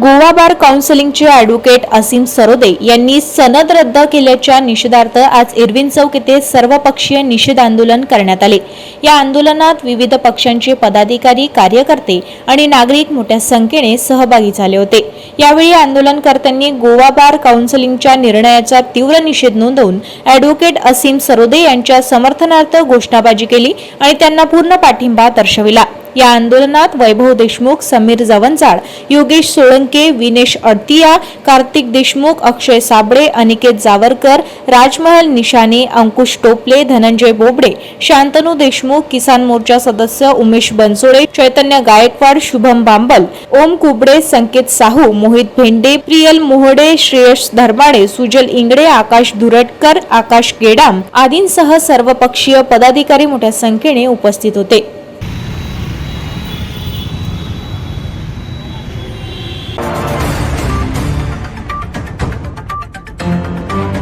Goa bar काउन्सिलिंगचे advocate Asim Sarode यांनी सनद रद्द केल्याच्या निषेधार्थ आज इरविन चौक येथे सर्वपक्षीय निषेध आंदोलन करण्यात आले. या आंदोलनात विविध पक्षांचे पदाधिकारी कार्यकर्ते आणि नागरिक मोठ्या संख्येने सहभागी झाले होते. यावेळी आंदोलनकर्त्यांनी गोवा बार काउन्सिलिंगच्या निर्णयाचा तीव्र निषेध नोंदवून ॲडव्होकेट असीम सरोदे यांच्या समर्थनार्थ घोषणाबाजी केली आणि त्यांना पूर्ण पाठिंबा दर्शविला. या आंदोलनात वैभव देशमुख समीर जवंजाळ योगेश सोळंके विनेश अडतिया कार्तिक देशमुख अक्षय साबळे अनिकेत जावरकर राजमहल निशाने अंकुश टोपले धनंजय बोबडे शांतनू देशमुख किसान मोर्चा सदस्य उमेश बनसोडे चैतन्य गायकवाड शुभम बांबल ओम कुबडे संकेत साहू मोहित भेंडे प्रियल मोहडे श्रेयस धर्माडे सुजल इंगडे आकाश धुरटकर आकाश गेडाम आदींसह सर्वपक्षीय पदाधिकारी मोठ्या संख्येने उपस्थित होते.